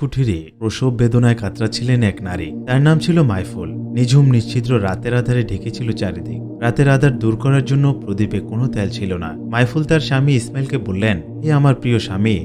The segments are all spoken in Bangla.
কুঠিরে প্রসব বেদনায় কাতরাচ্ছিলেন এক নারী। তার নাম ছিল মাইফুল। নিঝুম নিশ্চিদ্র রাতের আধারে ঢেকেছিল চারিদিক। রাতের আধার দূর করার জন্য প্রদীপে কোনো তেল ছিল না। মাইফুল তার স্বামী ইসমাইলকে বললেন, হে আমার প্রিয় স্বামী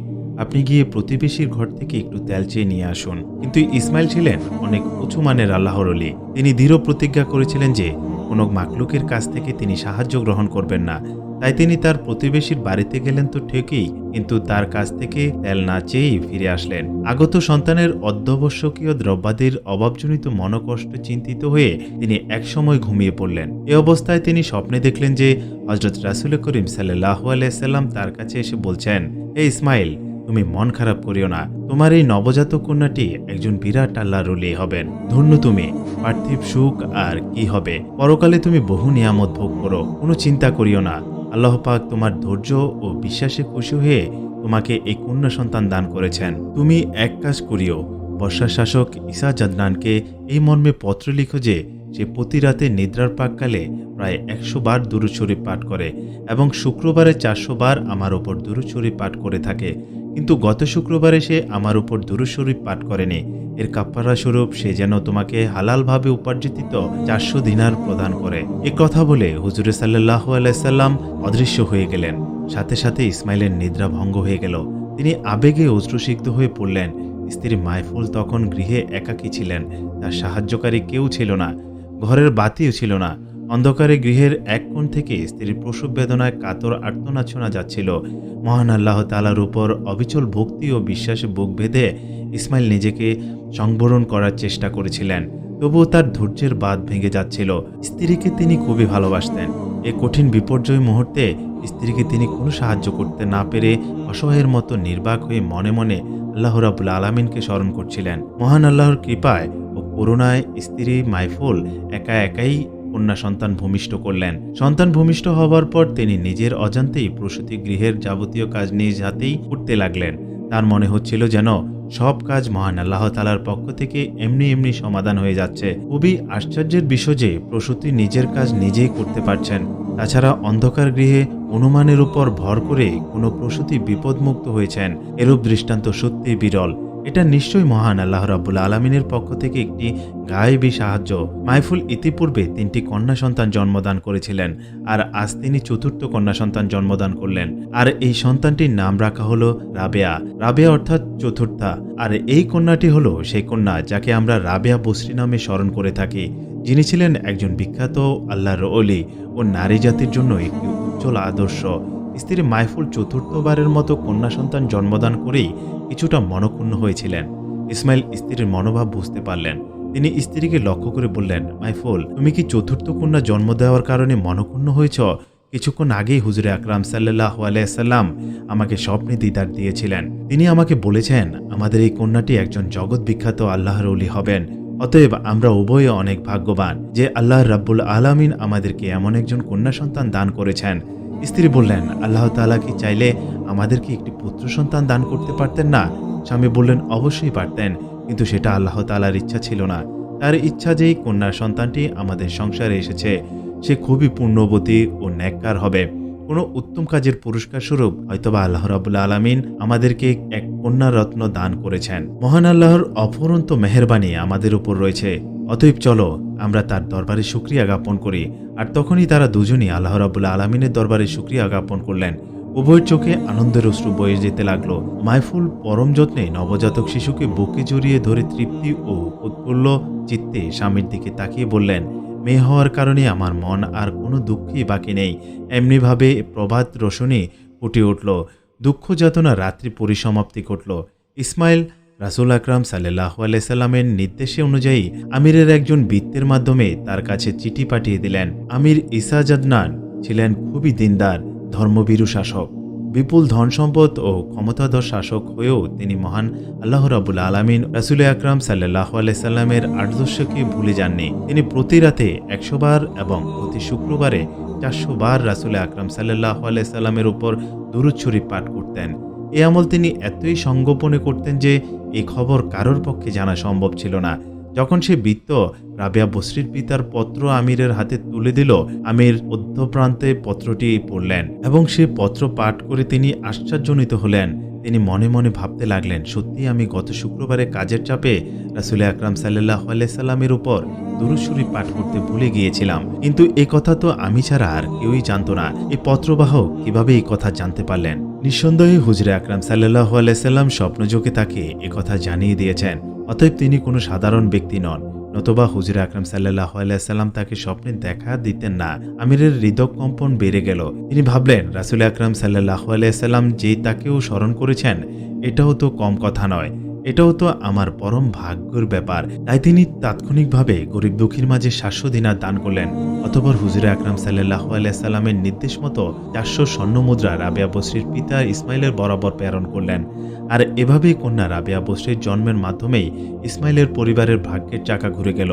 আপনি গিয়ে প্রতিবেশীর ঘর থেকে একটু তেল চেয়ে নিয়ে আসুন। কিন্তু ইসমাইল ছিলেন অনেক উঁচু মানের আল্লাহর অলি তিনি দৃঢ় প্রতিজ্ঞা করেছিলেন যে, কোনো মাকলুকের কাছ থেকে তিনি সাহায্য গ্রহণ করবেন না। তাই তিনি তার প্রতিবেশীর বাড়িতে গেলেন তো ঠিকই, কিন্তু তার কাছ থেকে তেল না চেয়েই ফিরে আসলেন। আগত সন্তানের অধ্যবশ্যকীয় দ্রব্যাদির অভাবজনিত মনকষ্ট চিন্তিত হয়ে তিনি একসময় ঘুমিয়ে পড়লেন। এ অবস্থায় তিনি স্বপ্নে দেখলেন যে হজরত রাসুল করিম সাল্লাহ আলাইসাল্লাম তার কাছে এসে বলছেন, হে ইসমাইল তুমি মন খারাপ করিও না। তোমার এই নবজাতক কন্যাটি একজন বিরাট আল্লাহর রলি হবেন। ধন্য তুমি, পার্থিব সুখ আর কি হবে? পরকালে তুমি বহু নিয়ামত ভোগ করো, কোনো চিন্তা করিও না। আল্লাহ পাক তোমার ধৈর্য ও বিশ্বাসে খুশি হয়ে তোমাকে এই কন্যা সন্তান দান করেছেন। তুমি এক কাজ করিও বর্ষা শাসক ইসা জাদনানকে এই মর্মে পত্র লিখো যে, সে প্রতি রাতে নিদ্রার পাককালে প্রায় একশো বার দুরুদ পাঠ করে এবং শুক্রবারে চারশো বার আমার ওপর দুরুদ পাঠ করে থাকে। কিন্তু গত শুক্রবারে সে আমার উপর দুরুদ শরীফ পাঠ করেনি। এর কাপ্পারা স্বরূপ সে যেন তোমাকে হালালভাবে উপার্জিত চারশো দিনার প্রদান করে। এ কথা বলে হুজুরে সাল্লাহ আলাইসাল্লাম অদৃশ্য হয়ে গেলেন। সাথে সাথে ইসমাইলের নিদ্রা ভঙ্গ হয়ে গেল। তিনি আবেগে অশ্রুসিক্ত হয়ে পড়লেন। স্ত্রী মাইফুল তখন গৃহে একাকী ছিলেন। তার সাহায্যকারী কেউ ছিল না। ঘরের বাতিও ছিল না। অন্ধকারে গৃহের এক কোণ থেকে স্ত্রীর প্রসব বেদনায় কাতর আর্তনাদ শোনা যাচ্ছিল। মহান আল্লাহ তালার উপর অবিচল ভক্তি ও বিশ্বাসে বুক বেঁধে ইসমাইল নিজেকে সংবরণ করার চেষ্টা করেছিলেন, তবুও তার ধৈর্যের বাঁধ ভেঙে যাচ্ছিল। স্ত্রীকে তিনি খুবই ভালোবাসতেন। এ কঠিন বিপর্যয় মুহূর্তে স্ত্রীকে তিনি কোনো সাহায্য করতে না পেরে অসহায়ের মতো নির্বাক হয়ে মনে মনে আল্লাহ রাবুল আলমিনকে স্মরণ করছিলেন। মহান আল্লাহর কৃপায় ও করুণায় স্ত্রী মাইফুল একা একাই কন্যা সন্তান ভূমিষ্ঠ করলেন। সন্তান ভূমিষ্ঠ হওয়ার পর তিনি নিজের অজান্তেই প্রসূতি গৃহের যাবতীয় কাজ নিজ হাতেই করতে লাগলেন। তার মনে হচ্ছিল যেন সব কাজ মহান আল্লাহ তালার পক্ষ থেকে এমনি এমনি সমাধান হয়ে যাচ্ছে। খুবই আশ্চর্যের বিষয় যে প্রসূতি নিজের কাজ নিজেই করতে পারছেন। তাছাড়া অন্ধকার গৃহে অনুমানের উপর ভর করে কোনো প্রসূতি বিপদমুক্ত হয়েছেন। এরূপ দৃষ্টান্ত সত্যিই বিরল। এটা নিশ্চয়ই মহান আল্লাহ রাব্বুল আলমিনের পক্ষ থেকে একটি গায়েবী সাহায্য। মাইফুল ইতিপূর্বে তিনটি কন্যা সন্তান জন্মদান করেছিলেন, আর আজ তিনি চতুর্থ কন্যা সন্তান জন্মদান করলেন। আর এই সন্তানটির নাম রাখা হলো রাবেয়া। রাবেয়া অর্থাৎ চতুর্থা। আর এই কন্যাটি হলো সেই কন্যা যাকে আমরা রাবেয়া বসরি নামে স্মরণ করে থাকি। যিনি ছিলেন একজন বিখ্যাত আল্লাহর অলি ও নারী জাতির জন্য একটি উজ্জ্বল আদর্শ। স্ত্রী মাইফুল চতুর্থবারের মতো কন্যা সন্তান জন্মদান করেই কিছুটা মনক্ষুণ্ণ হয়েছিলেন। ইসমাইল স্ত্রীর মনোভাব বুঝতে পারলেন। তিনি স্ত্রীকে লক্ষ্য করে বললেন, মাইফুল, তুমি কি চতুর্থ কন্যা জন্ম দেওয়ার কারণে মনক্ষুণ্ণ হয়েছ? কিছুক্ষণ আগেই হুজুরে আকরাম সাল্লাহ আলাইসাল্লাম আমাকে স্বপ্নে দিদার দিয়েছিলেন। তিনি আমাকে বলেছেন, আমাদের এই কন্যাটি একজন জগৎ বিখ্যাত আল্লাহর অলি হবেন। অতএব আমরা উভয়ে অনেক ভাগ্যবান যে আল্লাহ রাব্বুল আলামিন আমাদেরকে এমন একজন কন্যা সন্তান দান করেছেন। স্ত্রী বললেন, আল্লাহ তালা কি চাইলে আমাদেরকে একটি পুত্র সন্তান দান করতে পারতেন না? স্বামী বললেন, অবশ্যই পারতেন, কিন্তু সেটা আল্লাহ তালার ইচ্ছা ছিল না। তার ইচ্ছা যেই কন্যার সন্তানটি আমাদের সংসারে এসেছে, সে খুবই পুণ্যবতী ও ন্যাক্কার হবে। কোনো উত্তম কাজের পুরস্কার স্বরূপ হয়তোবা আল্লাহ রাবুল্লা আলমিন আমাদেরকে এক কন্যা রত্ন দান করেছেন। মহান আল্লাহর অফরন্ত মেহরবানি আমাদের উপর রয়েছে। অতএব চলো, আমরা তার দরবারে সুক্রিয়া জ্ঞাপন করি। আর তখনই তারা দুজনই আল্লাহ রাবুল্লা আলমিনের দরবারে সুক্রিয়া জ্ঞাপন করলেন। উভয়ের চোখে আনন্দের অশ্রু বয়ে যেতে লাগল। মাইফুল পরম যত্নে নবজাতক শিশুকে বুকে জড়িয়ে ধরে তৃপ্তি ও উৎফুল্ল চিত্তে স্বামীর দিকে তাকিয়ে বললেন মেয়ে হওয়ার কারণে আমার মন আর কোনো দুঃখই বাকি নেই। এমনিভাবে প্রভাত রোশনী ফুটে উঠল। দুঃখ যাতনা রাত্রি পরিসমাপ্তি ঘটল। ইসমাইল রাসুল আকরাম সাল্লাহ আলাইসাল্লামের নির্দেশে অনুযায়ী আমিরের একজন বৃত্তের মাধ্যমে তার কাছে চিঠি পাঠিয়ে দিলেন। আমির ইসা ছিলেন খুবই দিনদার ধর্মবীরু শাসক। বিপুল ধন সম্পদ ও ক্ষমতাধর শাসক হয়েও তিনি মহান আল্লাহ রাবুল আলমিন, রাসুল আকরাম সাল্লাহ আলাইসাল্লামের আদর্শকে ভুলে যাননি। তিনি প্রতি রাতে একশো বার এবং প্রতি শুক্রবারে চারশো বার রাসুল আকরাম সাল্লাহ আলাইসাল্লামের উপর দুরুদ শরীফ পাঠ করতেন। এ আমল তিনি এতই সংগোপনে করতেন যে এই খবর কারোর পক্ষে জানা সম্ভব ছিল না। যখন সে বৃত্ত রাবিয়া বসরির পিতার পত্র আমিরের হাতে তুলে দিল। আমির মধ্যপ্রান্তে পত্রটি পড়লেন এবং সে পত্র পাঠ করে তিনি আশ্চর্যজনিত হলেন। তিনি মনে মনে ভাবতে লাগলেন, সত্যি আমি গত শুক্রবারে কাজের চাপে রাসুল আকরাম সাল্লাহ সাল্লামের উপর দুরুশ্বরী পাঠ করতে ভুলে গিয়েছিলাম। কিন্তু এই কথা তো আমি ছাড়া আর কেউই জানতো না। এই পত্রবাহক কীভাবে এই কথা জানতে পারলেন? নিঃসন্দেহে হুজরে আকরাম সাল্লাহ সাল্লাম স্বপ্নযোগে তাকে এ কথা জানিয়ে দিয়েছেন। অতএব তিনি কোনো সাধারণ ব্যক্তি নন। নতবা হুজুর আকরাম সাল্লাহ সাল্লাম তাকে স্বপ্নে দেখা দিতেন না। আমিরের হৃদক কম্পন বেড়ে গেল। তিনি ভাবলেন, রাসুল আকরাম সাল্লাহ আলাইসাল্লাম যেই তাকেও স্মরণ করেছেন, এটাও তো কম কথা নয়। এটাও তো আমার পরম ভাগ্যের ব্যাপার। তাই তিনি তাৎক্ষণিকভাবে গরিব দুঃখীর মাঝে সাতশো দিনার দান করলেন। অতপর হুজুরে আকরাম সাল্লাহ সাল্লামের নির্দেশ মতো চারশো স্বর্ণ মুদ্রা রাবিয়া বসরির পিতা ইসমাইলের বরাবর প্রেরণ করলেন। আর এভাবেই কন্যা রাবিয়া বসরির জন্মের মাধ্যমেই ইসমাইলের পরিবারের ভাগ্যের চাকা ঘুরে গেল।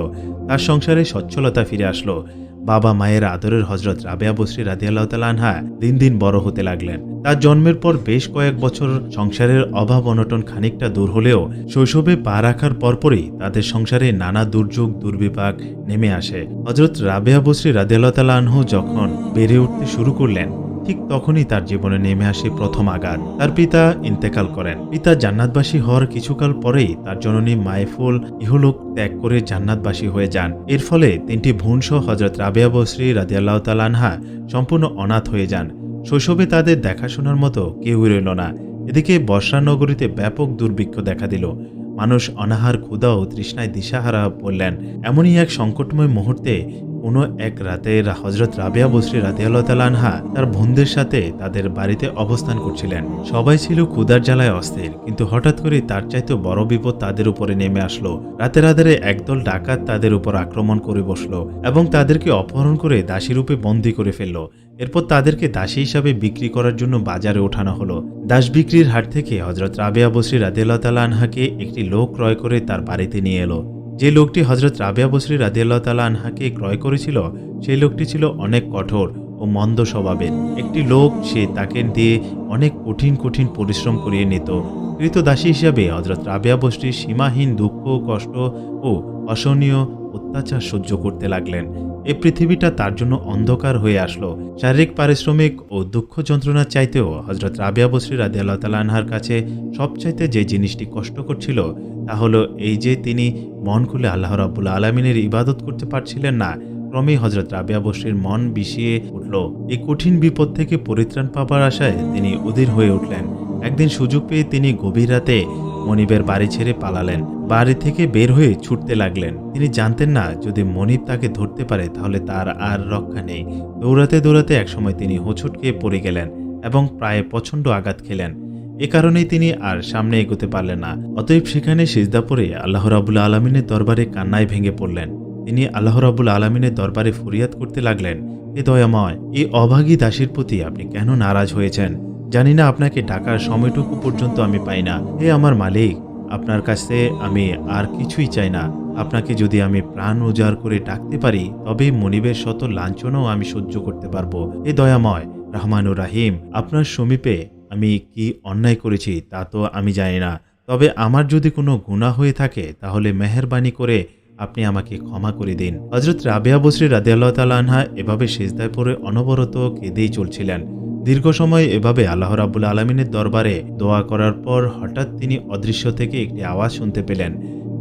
তার সংসারে সচ্ছলতা ফিরে আসলো। বাবা মায়ের আদরের হজরত রাবেয়া বসরি রাদিয়াল্লাহ আনহা দিন দিন বড় হতে লাগলেন। তার জন্মের পর বেশ কয়েক বছর সংসারের অভাব অনটন খানিকটা দূর হলেও শৈশবে পা রাখার পরপরই তাদের সংসারে নানা দুর্যোগ, দুর্বিপাক নেমে আসে। হজরত রাবেয়া বসরি রাদিয়াল্লাহ আনহু যখন বেড়ে উঠতে শুরু করলেন ঠিক তখনই তার জীবনে নেমে আসে প্রথম আঘাত। তার পিতা ইন্তেকাল করেন। পিতা জান্নাতবাসী হওয়ার কিছুকাল পরেই তার জননী মায়েফুল ইহলোক ত্যাগ করে জান্নাতবাসী হয়ে যান। এর ফলে তিনটি ভুনসহ হজরত রাবেয়া বসরি রাদিয়াল্লাহ তালানহা সম্পূর্ণ অনাথ হয়ে যান। শৈশবে তাদের দেখাশোনার মতো কেউই রইল না। এদিকে বর্ষা নগরীতে ব্যাপক দুর্ভিক্ষ দেখা দিল। মানুষ অনাহার, ক্ষুধা ও তৃষ্ণায় দিশাহারা পড়লেন এমনই এক সংকটময় মুহূর্তে কোনো এক রাতে হজরত রাবিয়া বসরি রাদিয়াল্লাহ তালানহা তার বোনদের সাথে তাদের বাড়িতে অবস্থান করছিলেন। সবাই ছিল ক্ষুদার জ্বালায় অস্থির, কিন্তু হঠাৎ করে তার চাইতে বড় বিপদ তাদের উপরে নেমে আসলো। রাতের আধারে একদল ডাকাত তাদের উপর আক্রমণ করে বসল এবং তাদেরকে অপহরণ করে দাসীরূপে বন্দি করে ফেলল। এরপর তাদেরকে দাসী হিসাবে বিক্রি করার জন্য বাজারে ওঠানো হলো। দাস বিক্রির হাট থেকে হজরত রাবেয়া বসরি রাদিয়াল্লাহ তালা আনহাকে একটি লোক ক্রয় করে তার বাড়িতে নিয়ে এলো। যে লোকটি হজরত রাবিয়া বসরি রাজিয়াল্লাহ তালা আনহাকে ক্রয় করেছিল, সেই লোকটি ছিল অনেক কঠোর ও মন্দ স্বভাবের। একটি লোক, সে তাকে দিয়ে অনেক কঠিন কঠিন পরিশ্রম করিয়ে নিত। কৃতদাসী হিসাবে হজরত রাবিয়া বসরির সীমাহীন দুঃখ, কষ্ট ও অসহনীয় অত্যাচার সহ্য করতে লাগলেন। এ পৃথিবীটা তার জন্য অন্ধকার হয়ে আসলো। শারীরিক পারিশ্রমিক ও দুঃখ যন্ত্রণার চাইতেও হজরত রাবিয়া বসরি রাদি আল্লাহ তালাহার কাছে সবচাইতে যে জিনিসটি কষ্ট করছিল তা হলো এই যে তিনি মন খুলে আল্লাহ রাবুল আলমিনের ইবাদত করতে পারছিলেন না, ক্রমেই হজরত রাবিয়া বসরির মন বিষিয়ে উঠল। এই কঠিন বিপদ থেকে পরিত্রাণ পাবার আশায় তিনি অধীর হয়ে উঠলেন। একদিন সুযোগ পেয়ে তিনি গভীর রাতে মনিবের বাড়ি ছেড়ে পালালেন। বাড়ি থেকে বের হয়ে ছুটতে লাগলেন। তিনি জানতেন না, যদি মনিব তাকে ধরতে পারে, তাহলে তার আর রক্ষা নেই। দৌড়াতে দৌড়াতে একসময় তিনি হোঁচট খেয়ে পড়ে গেলেন এবং প্রায় প্রচণ্ড আঘাত খেলেন। এ কারণেই তিনি আর সামনে এগোতে পারলেন না। অতএব সেখানে সিজদা পরে আল্লাহ রাবুল আলমিনের দরবারে কান্নায় ভেঙে পড়লেন। তিনি আল্লাহ রাবুল আলমিনের দরবারে ফরিয়াদ করতে লাগলেন। এ দয়াময়, এই অভাগী দাসীর প্রতি আপনি কেন নারাজ হয়েছেন? জানি না আপনাকে ডাকার সময়টুকু পর্যন্ত আমি পাই না। হে আমার মালিক, আপনার কাছে আমি আর কিছুই চাই না। আপনাকে যদি আমি প্রাণ উজাড় করে ডাকতে পারি তবে মনিবের শত লাঞ্ছনাও আমি সহ্য করতে পারব। এ দয়াময়, রহমানুর রাহিম, আপনার সমীপে আমি কি অন্যায় করেছি তা তো আমি জানি না। তবে আমার যদি কোনো গুণা হয়ে থাকে, তাহলে মেহরবানি করে আপনি আমাকে ক্ষমা করে দিন। হজরত রাবিয়া বসরি রাদিয়াল্লাহ তালা আনহা এভাবে সেজদায় পড়ে অনবরত কেঁদেই চলছিলেন। দীর্ঘ সময় এভাবে আল্লাহ রাবুল আলমিনের দরবারে দোয়া করার পর হঠাৎ তিনি অদৃশ্য থেকে একটি আওয়াজ শুনতে পেলেন।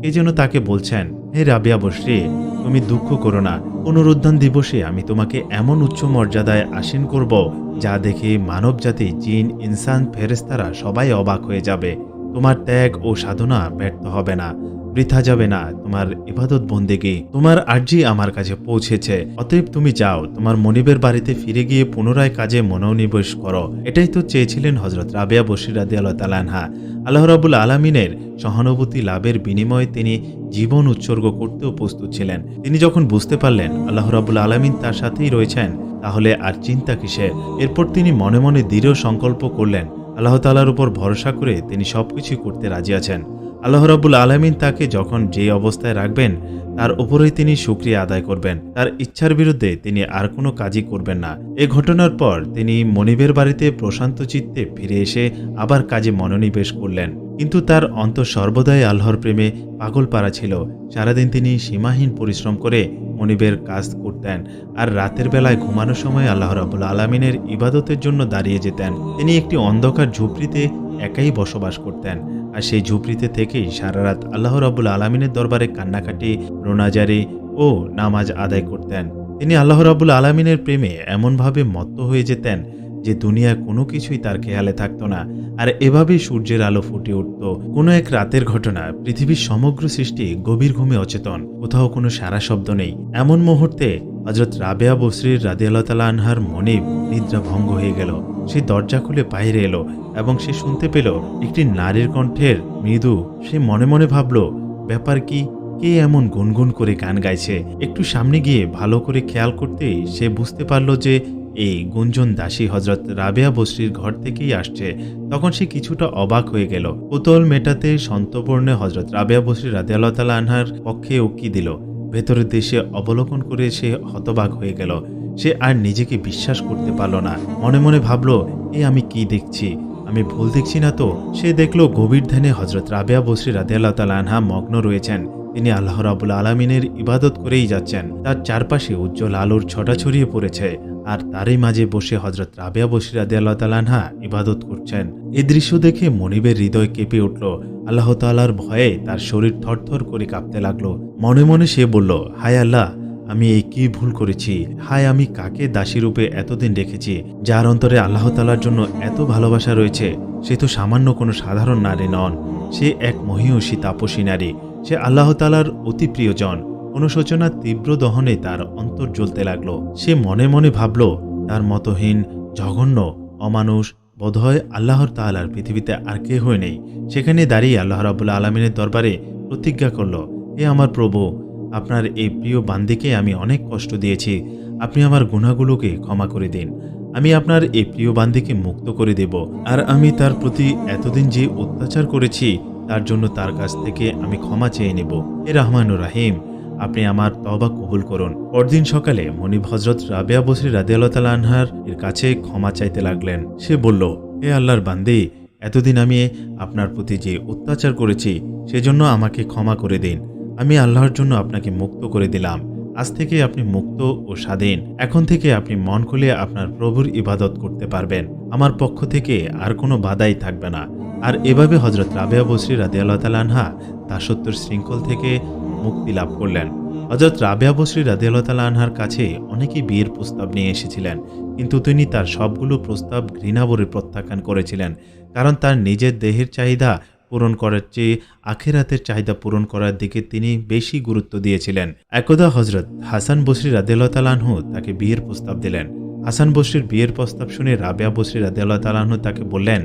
কে যেন তাকে বলছেন, হে রাবিয়া বসরি, তুমি দুঃখ করো না। পুনরুদ্ধান দিবসে আমি তোমাকে এমন উচ্চ মর্যাদায় আসীন করব যা দেখে মানবজাতি, জিন, ইনসান ফেরেস্তারা সবাই অবাক হয়ে যাবে। তোমার ত্যাগ ও সাধনা ব্যর্থ হবে না। বৃথা যাবে না। তোমার ইবাদত বন্দেগি। তোমার আর্জি আমার কাছে পৌঁছেছে। অতএব তুমি যাও। তোমার মনিবের বাড়িতে ফিরে গিয়ে পুনরায় কাজে মনোনিবেশ করো। এটাই তো চেয়েছিলেন হজরত রাবিয়া বশির রাদি আল্লাহ তালানহা আল্লাহ রাবুল আলমিনের সহানুভূতি লাভের বিনিময়ে তিনি জীবন উৎসর্গ করতেও প্রস্তুত ছিলেন। তিনি যখন বুঝতে পারলেন আল্লাহ রাবুল আলমিন তার সাথেই রয়েছেন, তাহলে আর চিন্তা কিসের? এরপর তিনি মনে মনে দৃঢ় সংকল্প করলেন, আল্লাহ তালার উপর ভরসা করে তিনি সবকিছু করতে রাজি আছেন। আল্লাহ রাবুল আলমিন তাকে যখন যে অবস্থায় রাখবেন, তার উপরেই তিনি সুক্রিয়া আদায় করবেন। তার ইচ্ছার বিরুদ্ধে তিনি আর কোনো কাজই করবেন না। এ ঘটনার পর তিনি মনিবের বাড়িতে প্রশান্ত চিত্তে ফিরে এসে আবার কাজে মনোনিবেশ করলেন। কিন্তু তার অন্তর সর্বদাই আল্লাহর প্রেমে পাগল পাড়া ছিল। সারাদিন তিনি সীমাহীন পরিশ্রম করে মনিবের কাজ করতেন আর রাতের বেলায় ঘুমানোর সময় আল্লাহ রাবুল আলমিনের ইবাদতের জন্য দাঁড়িয়ে যেতেন। তিনি একটি অন্ধকার ঝুপড়িতে একাই বসবাস করতেন। আর সেই ঝুপড়িতে থেকেই সারা রাত আল্লাহ রাবুল আলমিনের দরবারে কান্নাকাটি, রোনাজারি ও নামাজ আদায় করতেন। তিনি আল্লাহ রাবুল আলমিনের প্রেমে এমনভাবে মত্ত হয়ে যেতেন যে দুনিয়া কোনো কিছুই তার খেয়ালে থাকতো না। আর এভাবেই সূর্যের আলো ফুটে উঠত। কোনো এক রাতের ঘটনা, পৃথিবীর সমগ্র সৃষ্টি গভীর ঘুমে অচেতন। কোথাও কোনো সারা শব্দ নেই। এমন মুহূর্তে হজরত রাবেয়া বসরির রাদিয়াল্লাহ আনহার মনে নিদ্রা ভঙ্গ হয়ে গেল। সে দরজা খুলে বাইরে এলো এবং সে শুনতে পেল একটি নারীর কণ্ঠের মৃদু। সে মনে মনে ভাবল, ব্যাপার কি? কে এমন গুনগুন করে গান গাইছে? একটু সামনে গিয়ে ভালো করে খেয়াল করতেই সে বুঝতে পারল যে এই গুঞ্জন দাসী হজরত রাবেয়া বসরির ঘর থেকেই আসছে। তখন সে কিছুটা অবাক হয়ে গেল। কোতল মেটাতে সন্তপর্ণে হজরত রাবেয়া বসরি রাদিয়াল্লাহ তালা আনহার পক্ষে উকি দিল। ভেতরের দেশে অবলোকন করে সে হতবাক হয়ে গেল। সে আর নিজেকে বিশ্বাস করতে পারল না। মনে মনে ভাবল, এ আমি কি দেখছি? আমি ভুল দেখছি না তো? সে দেখল, গভীর ধ্যানে হজরত রাবেয়া বসরি রাদিয়াল্লাহ তালা আনহা মগ্ন রয়েছেন। তিনি আল্লাহ রাবুল আলমিনের ইবাদত করেই যাচ্ছেন। তার চারপাশে উজ্জ্বল আলোর ছটা ছড়িয়ে পড়েছে। আর তারই মাঝে বসে হজরত রাবেয়া বসির আদিয়াল্লাহ তালানহা ইবাদত করছেন। এই দৃশ্য দেখে মনিবের হৃদয় কেঁপে উঠল। আল্লাহ তালার ভয়ে তার শরীর থরথর করে কাঁপতে লাগল। মনে মনে সে বলল, হায় আল্লাহ, আমি এই কি ভুল করেছি? হায়, আমি কাকে দাসী রূপে এতদিন রেখেছি যার অন্তরে আল্লাহ তালার জন্য এত ভালোবাসা রয়েছে? সে তো সামান্য কোনো সাধারণ নারী নন। সে এক মহিষী তাপসী নারী। সে আল্লাহ তালার অতি প্রিয়জন। অনুশোচনার তীব্র দহনে তার অন্তর জ্বলতে লাগল। সে মনে মনে ভাবল, তার মতহীন, জঘন্য, অমানুষ, বোধহয় আল্লাহর তাআলার পৃথিবীতে আর কেহ নেই। সেখানে দাঁড়িয়ে আল্লাহ রাবুল্লাহ আলমিনের দরবারে প্রতিজ্ঞা করল, এ আমার প্রভু, আপনার এই প্রিয় বান্দিকে আমি অনেক কষ্ট দিয়েছি। আপনি আমার গুণাগুলোকে ক্ষমা করে দিন। আমি আপনার এই প্রিয় বান্দিকে মুক্ত করে দেব। আর আমি তার প্রতি এতদিন যে অত্যাচার করেছি, তার জন্য তার কাছ থেকে আমি ক্ষমা চেয়ে নেব। এ রহমানুর রাহিম। আপনি আমার তবা কবুল করুন। পরদিন সকালে মনিব হজরত রাবেয়া বসরি রাদিয়াল্লাহ আনহার এর কাছে ক্ষমা চাইতে লাগলেন। সে বলল, হে আল্লাহর বান্দি, এতদিন আমি আপনার প্রতি যে অত্যাচার করেছি, সেজন্য আমাকে ক্ষমা করে দিন। আমি আল্লাহর জন্য আপনাকে মুক্ত করে দিলাম। আজ থেকে আপনি মুক্ত ও স্বাধীন। এখন থেকে আপনি মন খুলে আপনার প্রভুর ইবাদত করতে পারবেন। আমার পক্ষ থেকে আর কোনো বাধাই থাকবে না। আর এভাবে হজরত রাবেয়া বসরি রাদিয়াল্লাহ তালা আনহা দাসত্বর শৃঙ্খল থেকে মুক্তি লাভ করলেন। হজরত রাবেয়া বসরি রাদিয়াল্লাহ তালা আনহার কাছে অনেকেই বিয়ের প্রস্তাব নিয়ে এসেছিলেন, কিন্তু তিনি তার সবগুলো প্রস্তাব ঘৃণাবরে প্রত্যাখ্যান করেছিলেন, কারণ তার নিজের দেহের চাহিদা পূরণ করার চেয়ে আখেরাতের চাহিদা পূরণ করার দিকে তিনি বেশি গুরুত্ব দিয়েছিলেন। একদা হজরত হাসান বসরি তালাহু তাকে বিয়ের প্রস্তাব দিলেন। হাসান বসরির বিয়ের প্রস্তাব শুনে রাবেয়া বসরি তালাহু তাকে বললেন,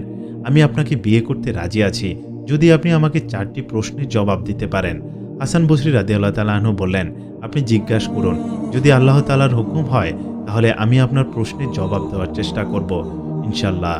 আমি আপনাকে বিয়ে করতে রাজি আছি। যদি আপনি আমাকে চারটি প্রশ্নের জবাব দিতে পারেন। হাসান বসরি রাদি আল্লাহ তালাহনু বললেন, আপনি জিজ্ঞাসা করুন, যদি আল্লাহ তালার হুকুম হয়, তাহলে আমি আপনার প্রশ্নের জবাব দেওয়ার চেষ্টা করব ইনশাল্লাহ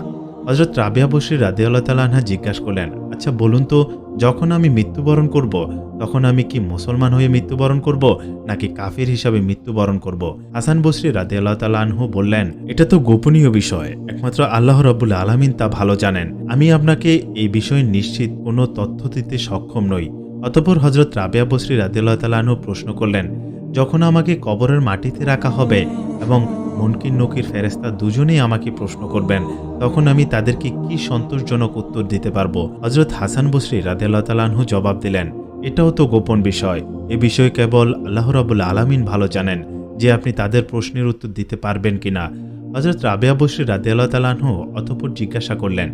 হজরত রাবিয়া বসরি রাদি আল্লাহ তালাহা জিজ্ঞাসা করলেন আচ্ছা বলুন তো, যখন আমি মৃত্যুবরণ করব, তখন আমি কি মুসলমান হয়ে মৃত্যুবরণ করব, নাকি কাফির হিসাবে মৃত্যুবরণ করব? হাসান বসরি রাদি আল্লাহ তালাহু বললেন, এটা তো গোপনীয় বিষয়, একমাত্র আল্লাহ রব্বুল আলমিন তা ভালো জানেন। আমি আপনাকে এই বিষয়ে নিশ্চিত কোনো তথ্য দিতে সক্ষম নই। অতপর হজরত রাবেয়া বসরি রাদিল্লাহ তালাহু প্রশ্ন করলেন, যখন আমাকে কবরের মাটিতে রাখা হবে এবং মনকির নকির ফেরেস্তা দুজনেই আমাকে প্রশ্ন করবেন, তখন আমি তাদেরকে কি সন্তোষজনক উত্তর দিতে পারব? হজরত হাসান বসরি রাদিল্লাহ তালাহু জবাব দিলেন, এটাও তো গোপন বিষয়। এ বিষয়ে কেবল আল্লাহ রাবুল আলামিন ভালো জানেন যে আপনি তাদের প্রশ্নের উত্তর দিতে পারবেন কিনা। হজরত রাবেয়া বসরি রাদিয়াল্লাহ তালাহু অতপর জিজ্ঞাসা করলেন,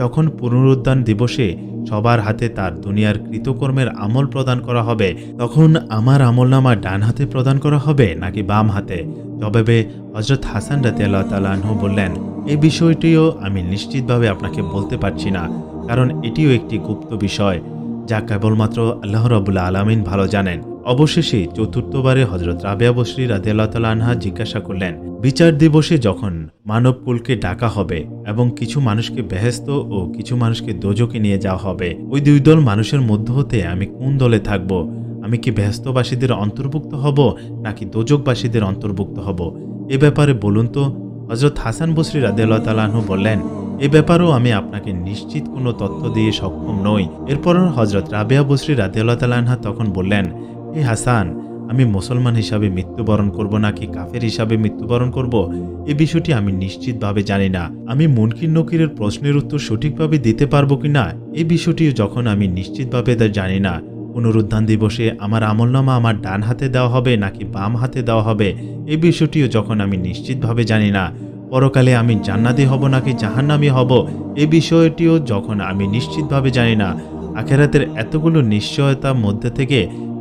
যখন পুনরুদ্ধান দিবসে সবার হাতে তার দুনিয়ার কৃতকর্মের আমল প্রদান করা হবে, তখন আমার আমলনামা ডান হাতে প্রদান করা হবে নাকি বাম হাতে? জবাবে হজরত হাসান রাতিয়াল্লাহ তালাহু বললেন এই বিষয়টিও আমি নিশ্চিতভাবে আপনাকে বলতে পারছি না, কারণ এটিও একটি গুপ্ত বিষয়, যা কেবলমাত্র আল্লাহ রবুল্লা আলমিন ভালো জানেন। অবশেষে চতুর্থবারে হজরত রাবেয়া বসরি তালা আনহা জিজ্ঞাসা করলেন, বিচার দিবসে যখন মানবকুলকে ডাকা হবে এবং কিছু মানুষকে বেহেস্ত ও কিছু মানুষকে দোজকে নিয়ে যাওয়া হবে, ওই দুই দল মানুষের মধ্য হতে আমি কোন দলে থাকব? আমি কি বেহস্তবাসীদের অন্তর্ভুক্ত হব নাকি দোজকবাসীদের অন্তর্ভুক্ত হব? এ ব্যাপারে বলুন তো হজরত হাসান বসরি রাদিয়াল্লাহ তালাহু বললেন, এ ব্যাপারেও আমি আপনাকে নিশ্চিত কোনো তথ্য দিয়ে সক্ষম নই। এরপর হজরত রাবেয়া বসরি রাদিয়াল্লাহ তালাহা তখন বললেন হে হাসান, আমি মুসলমান হিসাবে মৃত্যুবরণ করব নাকি কাফের হিসাবে মৃত্যুবরণ করব? এ বিষয়টি আমি নিশ্চিতভাবে জানি না। আমি মুনকির নকিরের প্রশ্নের উত্তর সঠিকভাবে দিতে পারব কি না? এই বিষয়টিও যখন আমি নিশ্চিতভাবে তা জানি না পুনরুত্থান দিবসে আমার আমলনামা আমার ডান হাতে দেওয়া হবে নাকি বাম হাতে দেওয়া হবে? এ বিষয়টিও যখন আমি নিশ্চিতভাবে জানি না, পরকালে আমি জান্নাতি হব নাকি জাহান্নামি হব? এ বিষয়টিও যখন আমি নিশ্চিতভাবে জানি না, আখেরাতের এতগুলো নিশ্চয়তার মধ্যে থেকে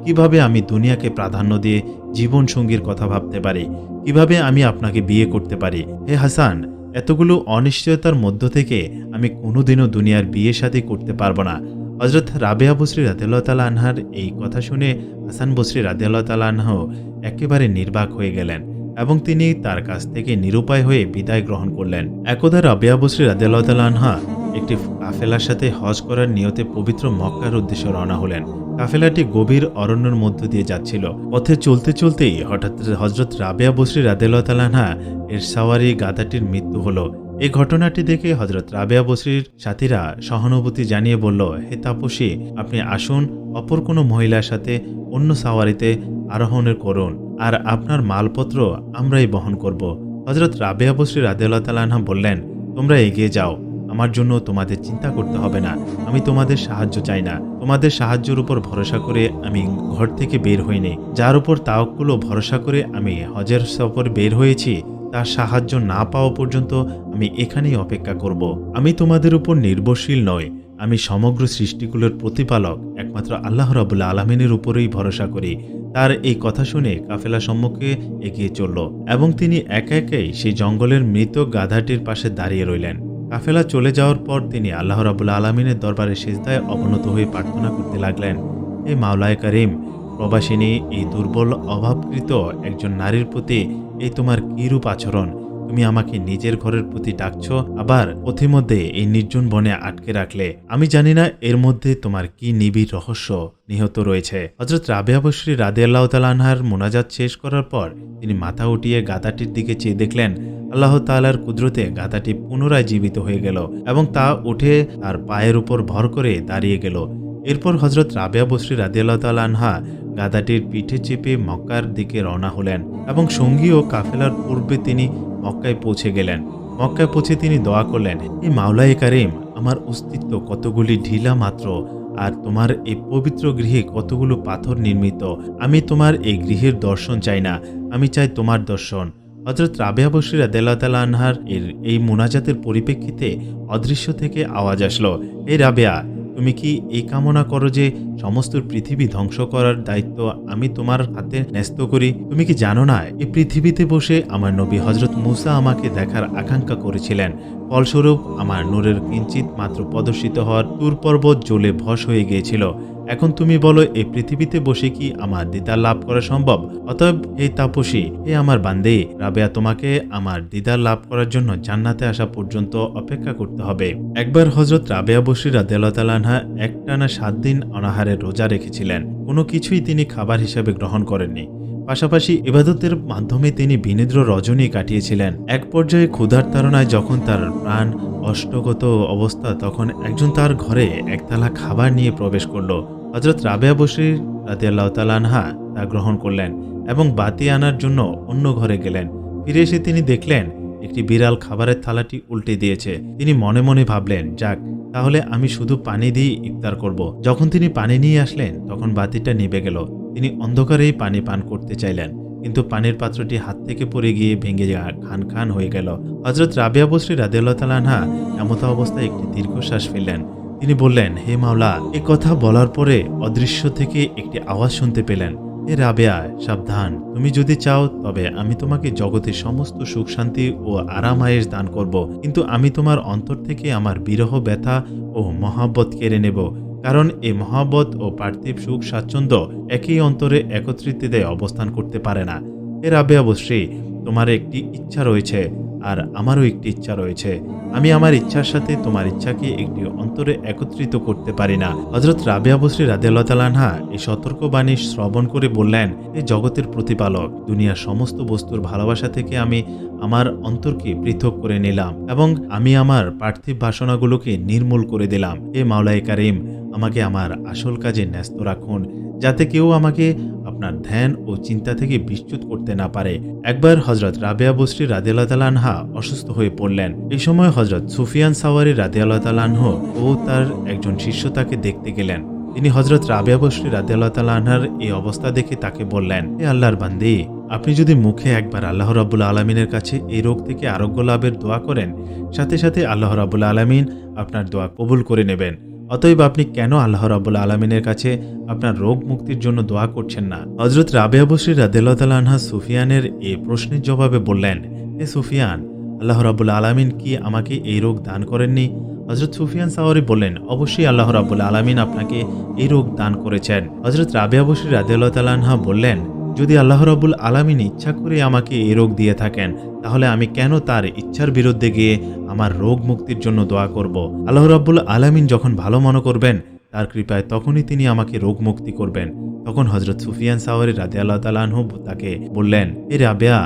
কীভাবে আমি দুনিয়াকে প্রাধান্য দিয়ে জীবন সঙ্গীর কথা ভাবতে পারি? কীভাবে আমি আপনাকে বিয়ে করতে পারি? হে হাসান, এতগুলো অনিশ্চয়তার মধ্য থেকে আমি কোনোদিনও দুনিয়ার বিয়ে শাদী করতে পারব না। হজরত রাবেয়া বসরি রাদিয়াল্লাহু তাআলা আনহার এই কথা শুনে হাসান বসরি রাদিয়াল্লাহু তাআলা আনহ একেবারে নির্বাক হয়ে গেলেন এবং তিনি তার কাছ থেকে নিরুপায় হয়ে বিদায় গ্রহণ করলেন। একদা রাবেয়া বসরি রাদিয়াল্লাহু তাআলা আনহা একটি কাফেলার সাথে হজ করার নিয়তে পবিত্র মক্কার উদ্দেশ্যে রওনা হলেন। কাফেলাটি গভীর অরণ্যের মধ্য দিয়ে যাচ্ছিল। পথে চলতে চলতেই হঠাৎ হজরত রাবেয়া বসরি তাআলা এর সাওয়ারি গাধাটির মৃত্যু হলো। এই ঘটনাটি দেখে হজরত রাবেয়া বসরির সাথীরা সহানুভূতি জানিয়ে বলল, হে তাপসী, আপনি আসুন, অপর কোনো মহিলার সাথে অন্য সাওয়ারিতে আরোহণের করুন, আর আপনার মালপত্র আমরাই বহন করব। হজরত রাবেয়া বসরি তাআলা বললেন, তোমরা এগিয়ে যাও। আমার জন্য তোমাদের চিন্তা করতে হবে না। আমি তোমাদের সাহায্য চাই না। তোমাদের সাহায্যের উপর ভরসা করে আমি ঘর থেকে বের হইনি যার উপর তাওকুল ভরসা করে আমি হজের সফর বের হয়েছি, তার সাহায্য না পাওয়া পর্যন্ত আমি এখানেই অপেক্ষা করব। আমি তোমাদের উপর নির্ভরশীল নয় আমি সমগ্র সৃষ্টিগুলোর প্রতিপালক, একমাত্র আল্লাহ রাবুল্লা আলমিনের উপরেই ভরসা করি। তার এই কথা শুনে কাফেলা সম্মুখে এগিয়ে চলল এবং তিনি একে একেই সেই জঙ্গলের মৃত গাধাটির পাশে দাঁড়িয়ে রইলেন। কাফেলা চলে যাওয়ার পর তিনি আল্লাহ রাবুল্লা আলমিনের দরবারে সেজদায় অবনত হয়ে প্রার্থনা করতে লাগলেন এ মাওলায় করিম, প্রবাসিনী এই দুর্বল, অভাবকৃত একজন নারীর প্রতি এই তোমার কিরূপ আচরণ? তুমি আমাকে নিজের ঘরের প্রতি ডাকছো, আবার পথিমধ্যে এই নির্জন বনে আটকে রাখলে। আমি জানি না এর মধ্যে তোমার কি নিবিড় রহস্য নিহত রয়েছে। হজরত রাবেয়া বসরি রাদে আল্লাহ তালানহার মোনাজাত শেষ করার পর তিনি মাথা উঠিয়ে গাদাটির দিকে চেয়ে দেখলেন আল্লাহ তালার কুদরতে গাদাটি পুনরায় জীবিত হয়ে গেল এবং তা উঠে তার পায়ের উপর ভর করে দাঁড়িয়ে গেল। এরপর হজরত রাবেয়া বসরি রাদিয়াল্লাহ তাল আনহা গাদাটির পিঠে চেপে মক্কার দিকে রওনা হলেন এবং সঙ্গী ও কাফেলার পূর্বে তিনি মক্কায় পৌঁছে গেলেন। মক্কায় পৌঁছে তিনি দোয়া করলেন এই মাওলাই কারিম, আমার অস্তিত্ব কতগুলি ঢিলা মাত্র, আর তোমার এই পবিত্র গৃহে কতগুলো পাথর নির্মিত। আমি তোমার এই গৃহের দর্শন চাই না, আমি চাই তোমার দর্শন। হজরত রাবেয়া বসির আদাল্লাহ আনহার এর এই মোনাজাতের পরিপ্রেক্ষিতে অদৃশ্য থেকে আওয়াজ আসলো এই রাবেয়া, তুমি কি এই কামনা করো যে সমস্ত পৃথিবী ধ্বংস করার দায়িত্ব আমি তোমার হাতে ন্যস্ত করি? তুমি কি জানো না এই পৃথিবীতে বসে আমার নবী হজরত মুসা আমাকে দেখার আকাঙ্ক্ষা করেছিলেন। ফলস্বরূপ, আমার নূরের কিঞ্চিত মাত্র প্রদর্শিত হওয়ার তুর পর্বত জ্বলে ভস হয়ে গিয়েছিল। এখন তুমি বলো, এই পৃথিবীতে বসে কি আমার দিদার লাভ করা সম্ভব? অতএব এই তাপসী, হে আমার বান্দে, রাবেয়া তোমাকে আমার দিদার লাভ করার জন্য জান্নাতে আসা পর্যন্ত অপেক্ষা করতে হবে। একবার হজরত রাবেয়া বসির রাদেলানহা একটানা সাত দিন অনাহারে রোজা রেখেছিলেন। কোনো কিছুই তিনি খাবার হিসেবে গ্রহণ করেননি। পাশাপাশি ইবাদতের মাধ্যমে তিনি বিনিদ্র রজনী কাটিয়েছিলেন। এক পর্যায়ে ক্ষুধার তাড়নায় যখন তার প্রাণ অষ্টগত অবস্থা, তখন একজন তার ঘরে একতলা খাবার নিয়ে প্রবেশ করল। হজরত রাবেয়া বসির রাতে আল্লাহ তালানহা তা গ্রহণ করলেন এবং বাতি আনার জন্য অন্য ঘরে গেলেন। ফিরে এসে তিনি দেখলেন, একটি বিড়াল খাবারের থালাটি উল্টে দিয়েছে। তিনি মনে মনে ভাবলেন, যাক, তাহলে আমি শুধু পানি দিয়ে ইফতার করব। যখন তিনি পানি নিয়ে আসলেন, তখন বাতিটা নিভে গেল। তিনি অন্ধকারেই পানি পান করতে চাইলেন, কিন্তু পানির পাত্রটি হাত থেকে পড়ে গিয়ে ভেঙে যা- খান খান হয়ে গেল। হজরত রাবিয়া বসরি রাদিয়াল্লাহ তালানহা এমত অবস্থায় একটি দীর্ঘশ্বাস ফেললেন। তিনি বললেন, হে মাওলা, এ কথা বলার পরে অদৃশ্য থেকে একটি আওয়াজ শুনতে পেলেন। হে রাবেয়া, সাবধান। তুমি যদি চাও, তবে আমি তোমাকে জগতের সমস্ত সুখ, শান্তি ও আরাম আয়েস দান করব। কিন্তু আমি তোমার অন্তর থেকে আমার বিরহ, ব্যথা ও মহাব্বত কেড়ে নেব। কারণ এই মহাব্বত ও পার্থিব সুখ স্বাচ্ছন্দ্য একই অন্তরে একত্রিতে অবস্থান করতে পারে না। এ রাবেয়া বশ্রী তোমার একটি ইচ্ছা রয়েছে। আর আমারও একটি ইচ্ছা রয়েছে। আমি আমার ইচ্ছার সাথে তোমার ইচ্ছাকে একটি অন্তরে একত্রিত করতে পারি না। হজরত রাবিয়া বসরি রাদিয়াল্লাহ তালানহা এই সতর্কবাণী শ্রবণ করে বললেন এই জগতের প্রতিপালক, দুনিয়ার সমস্ত বস্তুর ভালোবাসা থেকে আমি আমার অন্তরকে পৃথক করে নিলাম এবং আমি আমার পার্থিব বাসনাগুলোকে নির্মূল করে দিলাম। এ মাওলাই কারিম আমাকে আমার আসল কাজে ন্যস্ত রাখুন, যাতে কেউ আমাকে আপনার ধ্যান ও চিন্তা থেকে বিচ্যুত করতে না পারে। একবার হজরত রাবেয়া বসরি রাদিয়াল্লাহ তালানহা অসুস্থ হয়ে পড়লেন। এই সময় হজরত সুফিয়ান সাওয়ারি রাদিয়াল্লাহ তালানহ ও তার একজন শিষ্য তাকে দেখতে গেলেন। তিনি হজরত রাবেয়া বসরি রাদিয়াল্লাহ তালানহার এই অবস্থা দেখে তাকে বললেন এ আল্লাহর বান্দি, আপনি যদি মুখে একবার আল্লাহ রাবুল আলমিনের কাছে এই রোগ থেকে আরোগ্য লাভের দোয়া করেন, সাথে সাথে আল্লাহ রাবুল আলমিন আপনার দোয়া কবুল করে নেবেন। অতএব আপনি কেন আল্লাহ রাবুল আলমিনের কাছে আপনার রোগ মুক্তির জন্য দোয়া করছেন না? হজরত রাবেয়া বসরি রাদিয়াল্লাহ আনহা সুফিয়ানের এ প্রশ্নের জবাবে বললেন, হে সুফিয়ান, আল্লাহ রাবুল আলমিন কি আমাকে এই রোগ দান করেননি? হজরত সুফিয়ান সাওয়ারি বললেন, অবশ্যই আল্লাহ রাবুল আলমিন আপনাকে এই রোগ দান করেছেন। হজরত রাবেয়া বসরি রাদিয়াল্লাহ আনহা বললেন যদি আল্লাহ রাবুল আলমিন ইচ্ছা করে আমাকে এই রোগ দিয়ে থাকেন, তাহলে আমি কেন তার ইচ্ছার বিরুদ্ধে গিয়ে আমার রোগ মুক্তির জন্য দোয়া করব? আল্লাহ রাবুল আলমিন যখন ভালো মনে করবেন, তার কৃপায় তখনই তিনি আমাকে রোগ মুক্তি করবেন। তখন হজরত সুফিয়ান সাওয়ারি রাদে আল্লাহ তালাহু তাকে বললেন এ রাবেয়া,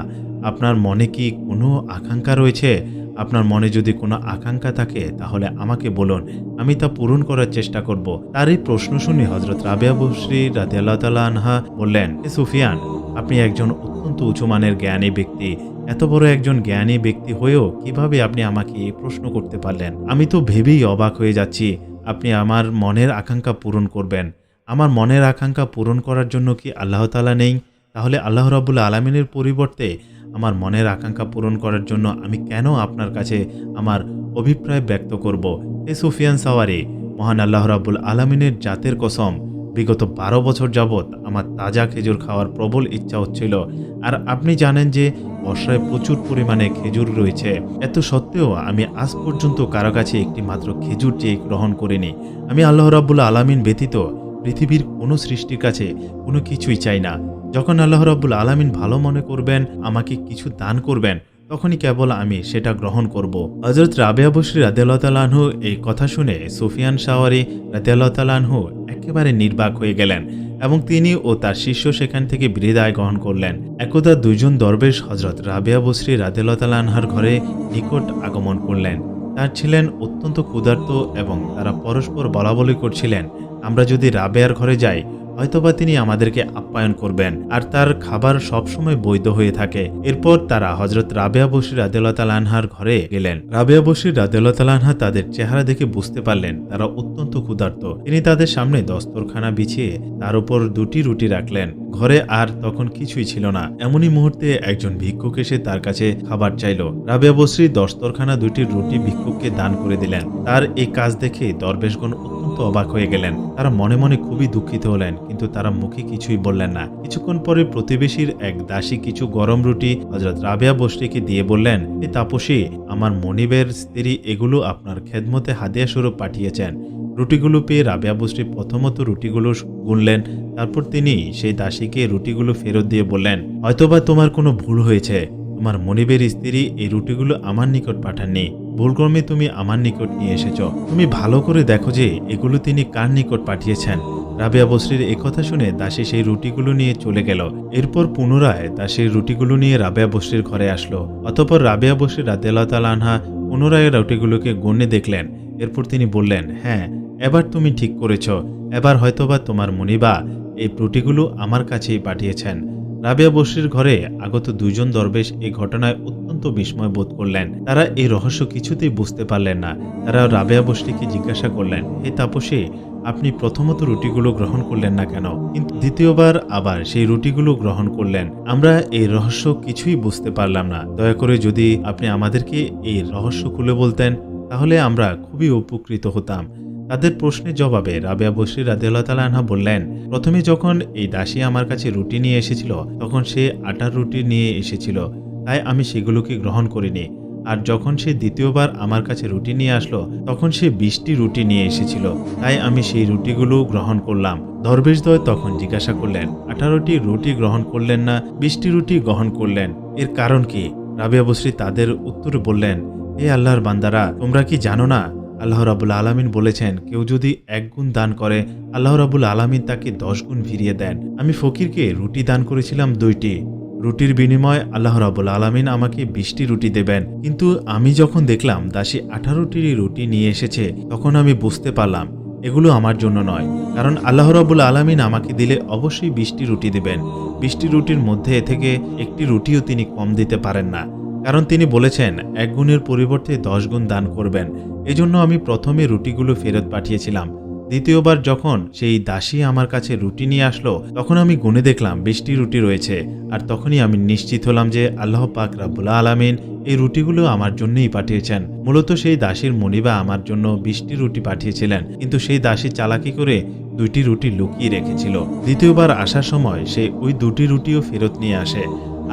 আপনার মনে কি কোনো আকাঙ্ক্ষা রয়েছে? আপনার মনে যদি কোনো আকাঙ্ক্ষা থাকে, তাহলে আমাকে বলুন। আমি তা পূরণ করার চেষ্টা করব। তার এই প্রশ্ন শুনে হজরত রাবিয়া বসরি রাদে আল্লাহ তালা আনহা বললেন সুফিয়ান, আপনি একজন অত্যন্ত উঁচুমানের জ্ঞানী ব্যক্তি। এত বড় একজন জ্ঞানী ব্যক্তি হয়েও কীভাবে আপনি আমাকে এই প্রশ্ন করতে পারলেন? আমি তো ভেবেই অবাক হয়ে যাচ্ছি। আপনি আমার মনের আকাঙ্ক্ষা পূরণ করবেন। আমার মনের আকাঙ্ক্ষা পূরণ করার জন্য কি আল্লাহ তালা নেই? তাহলে আল্লাহ রাবুল আলমিনের পরিবর্তে আমার মনের আকাঙ্ক্ষা পূরণ করার জন্য আমি কেন আপনার কাছে আমার অভিপ্রায় ব্যক্ত করব? এ সুফিয়ান সাওয়ারি, মহান আল্লাহ রাবুল আলমিনের জাতের কসম, বিগত বারো বছর যাবৎ আমার তাজা খেজুর খাওয়ার প্রবল ইচ্ছা হচ্ছিল। আর আপনি জানেন যে, বর্ষায় প্রচুর পরিমাণে খেজুর রয়েছে। এত সত্ত্বেও আমি আজ পর্যন্ত কারও কাছে একটি মাত্র খেজুর চেয়ে গ্রহণ করিনি। আমি আল্লাহ রাবুল্লা আলামিন ব্যতীত পৃথিবীর কোনো সৃষ্টির কাছে কোনো কিছুই চাই না। যখন আল্লাহ রাবুল আলামিন ভালো মনে করবেন, আমাকে কিছু দান করবেন, তখনই কেবল আমি সেটা গ্রহণ করব। হজরত রাবেয়া বসরি রাদেল্লাহ তালাহু এই কথা শুনে সুফিয়ান শাওয়ারি রাদেল্লাহ তালাহু একেবারে নির্বাক হয়ে গেলেন এবং তিনি ও তার শিষ্য সেখান থেকে বিদায় গ্রহণ করলেন। একদা দুইজন দরবেশ হজরত রাবেয়া বসরি রাদেল্লাহ তালাহার ঘরে নিকট আগমন করলেন। তার ছিলেন অত্যন্ত ক্ষুধার্ত এবং তারা পরস্পর বলাবলি করছিলেন, আমরা যদি রাবেয়ার ঘরে যাই হয়তোবা তিনি আমাদেরকে আপ্যায়ন করবেন, আর তার খাবার সবসময় বৈধ হয়ে থাকে। এরপর তারা হজরত রাবেয়া বসির রাদেলানহার ঘরে গেলেন। রাবেয়া বসির রাদেলানহা তাদের চেহারা দেখে বুঝতে পারলেন, তারা অত্যন্ত ক্ষুধার্ত। তিনি তাদের সামনে দস্তরখানা বিছিয়ে তার উপর দুটি রুটি রাখলেন। ঘরে আর তখন কিছুই ছিল না। এমনই মুহূর্তে একজন ভিক্ষুক এসে তার কাছে খাবার চাইল। রাবেয়া বসরি দস্তরখানা দুটি রুটি ভিক্ষুককে দান করে দিলেন। তার এই কাজ দেখে দরবেশগণ অত্যন্ত অবাক হয়ে গেলেন। তারা মনে মনে খুবই দুঃখিত হলেন, কিন্তু তারা মুখে কিছুই বললেন না। কিছুক্ষণ পরে প্রতিবেশীর এক দাসী কিছু গরম রুটি হজরত রাবেয়া বসরিকে দিয়ে বললেন এ তাপসী, আমার মনিবের স্ত্রী এগুলো আপনার খেদমতে হাদিয়া স্বরূপ পাঠিয়েছেন। রুটিগুলো পেয়ে রাবেয়া বসরি প্রথমত রুটিগুলো গুনলেন, তারপর তিনি সেই দাসীকে রুটিগুলো ফেরত দিয়ে বললেন, হয়তোবা তোমার কোনো ভুল হয়েছে। তোমার মনিবের স্ত্রী এই রুটিগুলো আমার নিকট পাঠাননি। ভুলক্রমে তুমি আমার নিকট নিয়ে এসেছ। তুমি ভালো করে দেখো যে এগুলো তিনি কার নিকট পাঠিয়েছেন। রাবেয়া বসরির কথা শুনে দাসী সেই রুটিগুলো নিয়ে চলে গেল। এরপর পুনরায় দাসীর রুটিগুলো নিয়ে রাবেয়া বসরির ঘরে আসলো। অতপর রাবেয়া বসরি রাদেলা আনহা পুনরায় রুটিগুলোকে গণ্যে দেখলেন। এরপর তিনি বললেন হ্যাঁ এবার তুমি ঠিক করেছ। এবার হয়তোবা তোমার মনিবা এই রুটিগুলো আমার কাছেই পাঠিয়েছেন। রাবেয়া বসরির ঘরে আগত দুইজন দরবেশ এই ঘটনায় অত্যন্ত বিস্ময় বোধ করলেন। তারা এই রহস্য কিছুতেই বুঝতে পারলেন না। তারা রাবেয়া বসরিকে জিজ্ঞাসা করলেন, হে তাপসে, আপনি প্রথমত রুটিগুলো গ্রহণ করলেন না কেন? কিন্তু দ্বিতীয়বার আবার সেই রুটিগুলো গ্রহণ করলেন। আমরা এই রহস্য কিছুই বুঝতে পারলাম না। দয়া করে যদি আপনি আমাদেরকে এই রহস্য খুলে বলতেন, তাহলে আমরা খুবই উপকৃত হতাম। তাদের প্রশ্নের জবাবে রাবেয়া বসরি রাদিয়াল্লাহ তালা আনহা বললেন, প্রথমে যখন এই দাসী আমার কাছে রুটি নিয়ে এসেছিল, তখন সে আটার রুটি নিয়ে এসেছিল। তাই আমি সেগুলোকে গ্রহণ করিনি। আর যখন সে দ্বিতীয়বার আমার কাছে রুটি নিয়ে আসলো, তখন সে বিশটি রুটি নিয়ে এসেছিল। তাই আমি সেই রুটিগুলো গ্রহণ করলাম। দরবেশদ্বয় তখন জিজ্ঞাসা করলেন, আঠারোটি রুটি গ্রহণ করলেন না, বিশটি রুটি গ্রহণ করলেন? এর কারণ কি? রাবিয়া বসরি তাদের উত্তরে বললেন, এ আল্লাহর বান্দারা, তোমরা কি জানো না আল্লাহ রাবুল আলমিন বলেছেন, কেউ যদি এক গুণ দান করে, আল্লাহ রাবুল আলমিন তাকে দশ গুণ ফিরিয়ে দেন। আমি ফকিরকে রুটি দান করেছিলাম দুইটি। রুটির বিনিময়ে আল্লাহ রাবুল আলমিন আমাকে বিশটি রুটি দেবেন। কিন্তু আমি যখন দেখলাম দাসী আঠারোটি রুটি নিয়ে এসেছে, তখন আমি বুঝতে পারলাম, এগুলো আমার জন্য নয়। কারণ আল্লাহ রাবুল আলমিন আমাকে দিলে অবশ্যই বিশটি রুটি দেবেন। বিশটি রুটির মধ্যে থেকে একটি রুটিও তিনি কম দিতে পারেন না। কারণ তিনি বলেছেন, এক গুণের পরিবর্তে দশ গুণ দান করবেন। এজন্য আমি প্রথমে রুটিগুলো ফেরত পাঠিয়েছিলাম। দ্বিতীয়বার যখন সেই দাসী আমার কাছে রুটি নিয়ে আসলো, তখন আমি গুনে দেখলাম বিশটি রুটি রয়েছে, আর তখনই আমি নিশ্চিত হলাম যে আল্লাহ পাক রাব্বুল আলামিন এই রুটিগুলো আমার জন্যই পাঠিয়েছেন। মূলত সেই দাসীর মনিবা আমার জন্য বিশটি রুটি পাঠিয়েছিলেন, কিন্তু সেই দাসী চালাকি করে দুইটি রুটি লুকিয়ে রেখেছিল। দ্বিতীয়বার আসার সময় সে ওই দুটি রুটিও ফেরত নিয়ে আসে,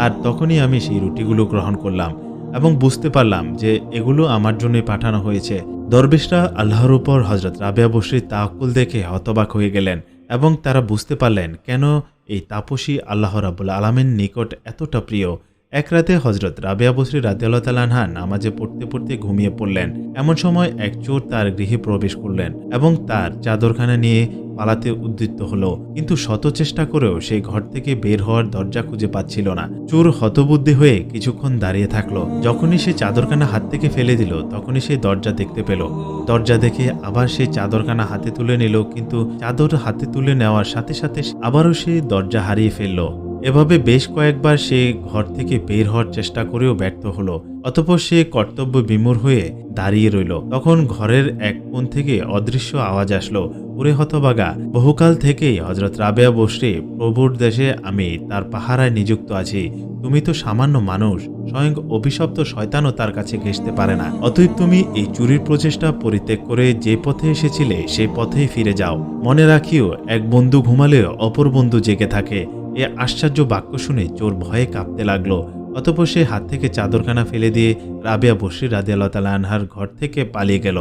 আর তখনই আমি সেই রুটিগুলো গ্রহণ করলাম। এবং বুঝতে পারলাম যে এগুলো আমার জন্যই পাঠানো হয়েছে। দরবেশরা আল্লাহর উপর হজরত রাবিয়া বসরির তাকুল দেখে হতবাক হয়ে গেলেন এবং তারা বুঝতে পারলেন কেন এই তাপসী আল্লাহ রাবুল আলমের নিকট এতটা প্রিয়। এক রাতে হজরত রাবেয়া বসরি রাদিয়াল্লাহ তালানহা নামাজে পড়তে পড়তে ঘুমিয়ে পড়লেন। এমন সময় এক চোর তার গৃহে প্রবেশ করলেন এবং তার চাদরখানা নিয়ে পালাতে উদ্যুক্ত হলো। কিন্তু শত চেষ্টা করেও সেই ঘর থেকে বের হওয়ার দরজা খুঁজে পাচ্ছিল না। চোর হতবুদ্ধি হয়ে কিছুক্ষণ দাঁড়িয়ে থাকল। যখনই সে চাদরখানা হাত থেকে ফেলে দিল, তখনই সে দরজা দেখতে পেল। দরজা দেখে আবার সে চাদরখানা হাতে তুলে নিল, কিন্তু চাদর হাতে তুলে নেওয়ার সাথে সাথে আবারও সে দরজা হারিয়ে ফেলল। এভাবে বেশ কয়েকবার সে ঘর থেকে বের হওয়ার চেষ্টা করেও ব্যর্থ হলো, অতপর সে কর্তব্য বিমূর হয়ে দাঁড়িয়ে রইল। তখন ঘরের এক কোণ থেকে অদৃশ্য আওয়াজ আসলো, ওরে হতবাগা বহুকাল থেকেই হজরত রাবেয়া বসরে প্রভুর দেশে আমি তার পাহারায় নিযুক্ত আছি। তুমি তো সামান্য মানুষ, স্বয়ং অভিশপ্ত শয়তানও তার কাছে ঘেসতে পারে না। অতএব তুমি এই চুরির প্রচেষ্টা পরিত্যাগ করে যে পথে এসেছিলে সেই পথেই ফিরে যাও। মনে রাখিও, এক বন্ধু ঘুমালে অপর বন্ধু জেগে থাকে। এ আশ্চর্য বাক্য শুনে চোর ভয়ে কাঁপতে লাগল। অতপর সে হাত থেকে চাদরখানা ফেলে দিয়ে রাবেয়া বসরি রাদিয়াল্লাহ তালা আনহার ঘর থেকে পালিয়ে গেল।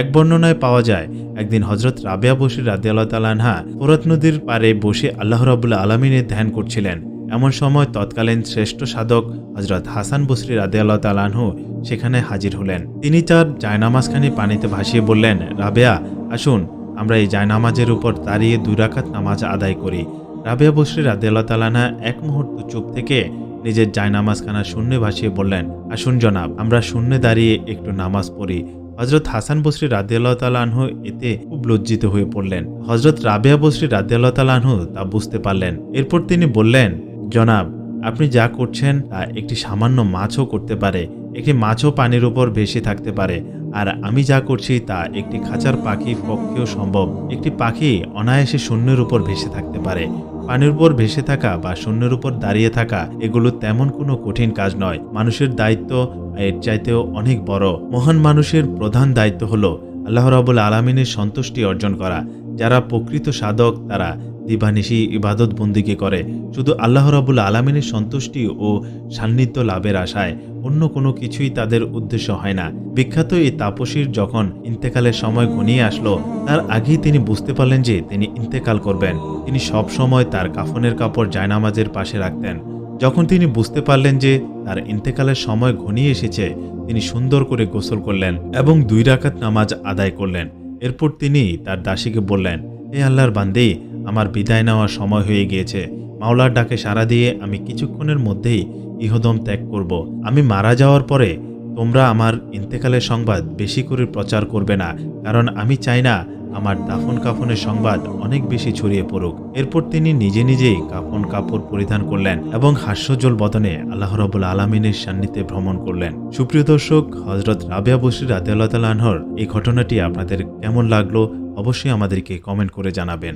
এক বর্ণনায় পাওয়া যায়, একদিন হজরত রাবেয়া বসরি রাদিয়াল্লাহ তালা আনহা ফোরাত নদীর পারে বসে আল্লাহ রাবুল্লাহ আলমিনের ধ্যান করছিলেন। এমন সময় তৎকালীন শ্রেষ্ঠ সাধক হজরত হাসান বসরি রাদিয়াল্লাহ তালানহু সেখানে হাজির হলেন। তিনি তার জায়নামাজখানি পানিতে ভাসিয়ে বললেন, রাবেয়া, আসুন, আমরা এই জায়নামাজের উপর দাঁড়িয়ে দুই রাকাত নামাজ আদায় করি। রাবেয়া বসরি রাদিয়াল্লাহ তালানা এক মুহূর্ত চুপ থেকে নিজের জায়নামাজখানা শূন্যে ভাসিয়ে বললেন, আসুন জনাব, আমরা শূন্যে দাঁড়িয়ে একটু নামাজ পড়ি। হজরত হাসান বসরি রাদিয়াল্লাহ তালাহু এতে খুব লজ্জিত হয়ে পড়লেন। হজরত রাবেয়া বসরি রাদিয়াল্লাহ তালাহু তা বুঝতে পারলেন। এরপর তিনি বললেন, জনাব, আপনি যা করছেন তা একটি সামান্য মাছও করতে পারে, একটি মাছও পানির উপর ভেসে থাকতে পারে। আর আমি যা করছি তা একটি খাঁচার পাখি পক্ষেও সম্ভব। একটি পাখি অনায়াসে শূন্যের উপর ভেসে থাকতে পারে। পানির উপর ভেসে থাকা বা শূন্যের উপর দাঁড়িয়ে থাকা এগুলো তেমন কোনো কঠিন কাজ নয়। মানুষের দায়িত্ব এর চাইতেও অনেক বড়। মহান মানুষের প্রধান দায়িত্ব হলো আল্লাহ রাবুল আলমিনের সন্তুষ্টি অর্জন করা। যারা প্রকৃত সাধক, তারা দিবানিশি ইবাদত বন্দিকে করে। শুধু আল্লাহ রাবুল আলমিনের সন্তুষ্টি ও সান্নিধ্য লাভের আশায়। অন্য কোনো কিছুই তাদের উদ্দেশ্য হয় না। বিখ্যাত এই তাপসীর যখন ইন্তেকালের সময় ঘনিয়ে আসলো, তার আগেই তিনি বুঝতে পারলেন যে তিনি ইন্তেকাল করবেন। তিনি সব সময় তার কাফনের কাপড় জায়নামাজের পাশে রাখতেন। যখন তিনি বুঝতে পারলেন যে তার ইন্তেকালের সময় ঘনিয়ে এসেছে, তিনি সুন্দর করে গোসল করলেন এবং দুই রাকাত নামাজ আদায় করলেন। এরপর তিনি তার দাসীকে বললেন এ আল্লাহর বান্দি, আমার বিদায় নেওয়ার সময় হয়ে গিয়েছে। মাওলার ডাকে সাড়া দিয়ে আমি কিছুক্ষণের মধ্যেই ইহদম ত্যাগ করব। আমি মারা যাওয়ার পরে তোমরা আমার ইন্তেকালের সংবাদ বেশি করে প্রচার করবে না, কারণ আমি চাই না আমার দাফন কাফনের সংবাদ অনেক বেশি ছড়িয়ে পড়ুক। এরপর তিনি নিজে নিজেই কাফন কাপড় পরিধান করলেন এবং হাস্যজ্জ্বল বদনে আল্লাহ রবুল আলমিনের সান্নিধ্যে ভ্রমণ করলেন। সুপ্রিয় দর্শক হজরত রাবিয়া বসির রাতে আল্লাহ তালাহর এই ঘটনাটি আপনাদের কেমন লাগল অবশ্যই আমাদেরকে কমেন্ট করে জানাবেন।